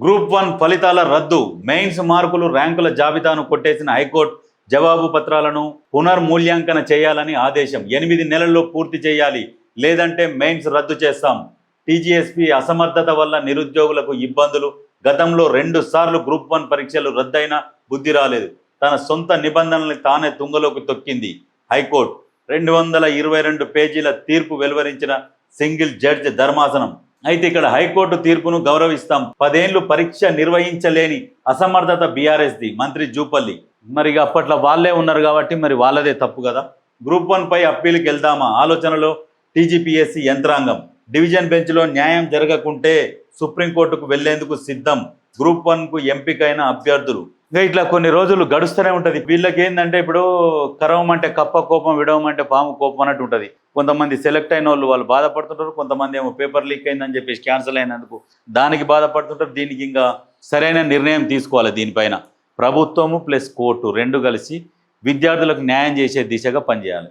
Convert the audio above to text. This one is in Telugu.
గ్రూప్ వన్ ఫలితాల రద్దు. మెయిన్స్ మార్కులు ర్యాంకుల జాబితాను కొట్టేసిన హైకోర్టు జవాబు పత్రాలను పునర్మూల్యాంకన చేయాలని ఆదేశం. ఎనిమిది నెలల్లో పూర్తి చేయాలి. లేదంటే మెయిన్స్ రద్దు చేస్తాం. టీజీఎస్పీ అసమర్థత వల్ల నిరుద్యోగులకు ఇబ్బందులు. గతంలో రెండు సార్లు గ్రూప్ వన్ పరీక్షలు రద్దయినా బుద్ధి రాలేదు. తన సొంత నిబంధనల్ని తానే తుంగలోకి తొక్కింది హైకోర్టు. రెండు వందల ఇరవై రెండు పేజీల తీర్పు వెలువరించిన సింగిల్ జడ్జ్ ధర్మాసనం. అయితే ఇక్కడ హైకోర్టు తీర్పును గౌరవిస్తాం. పదేళ్ళు పరీక్ష నిర్వహించలేని అసమర్థత బీఆర్ఎస్ది మంత్రి జూపల్లి. మరి అప్పట్లో వాళ్ళే ఉన్నారు కాబట్టి మరి వాళ్ళదే తప్పు కదా? గ్రూప్ వన్ పై అప్పీల్కి వెళ్దామా? ఆలోచనలో టీజీపీఎస్సీ యంత్రాంగం. డివిజన్ బెంచ్లో న్యాయం జరగకుంటే సుప్రీంకోర్టుకు వెళ్ళేందుకు సిద్ధం. గ్రూప్ వన్కు ఎంపికైన అభ్యర్థులు. ఇంకా ఇట్లా కొన్ని రోజులు గడుస్తూనే ఉంటుంది. వీళ్ళకి ఏంటంటే ఇప్పుడు కరవమంటే కప్ప కోపం విడవమంటే పాము కోపం అన్నట్టు ఉంటుంది. కొంతమంది సెలెక్ట్ అయిన వాళ్ళు వాళ్ళు బాధపడుతుంటారు కొంతమంది ఏమో పేపర్ లీక్ అయిందని చెప్పేసి క్యాన్సిల్ అయినందుకు దానికి బాధపడుతుంటారు. దీనికి ఇంకా సరైన నిర్ణయం తీసుకోవాలి దీనిపైన. ప్రభుత్వము ప్లస్ కోర్టు రెండు కలిసి విద్యార్థులకు న్యాయం చేసే దిశగా పనిచేయాలి.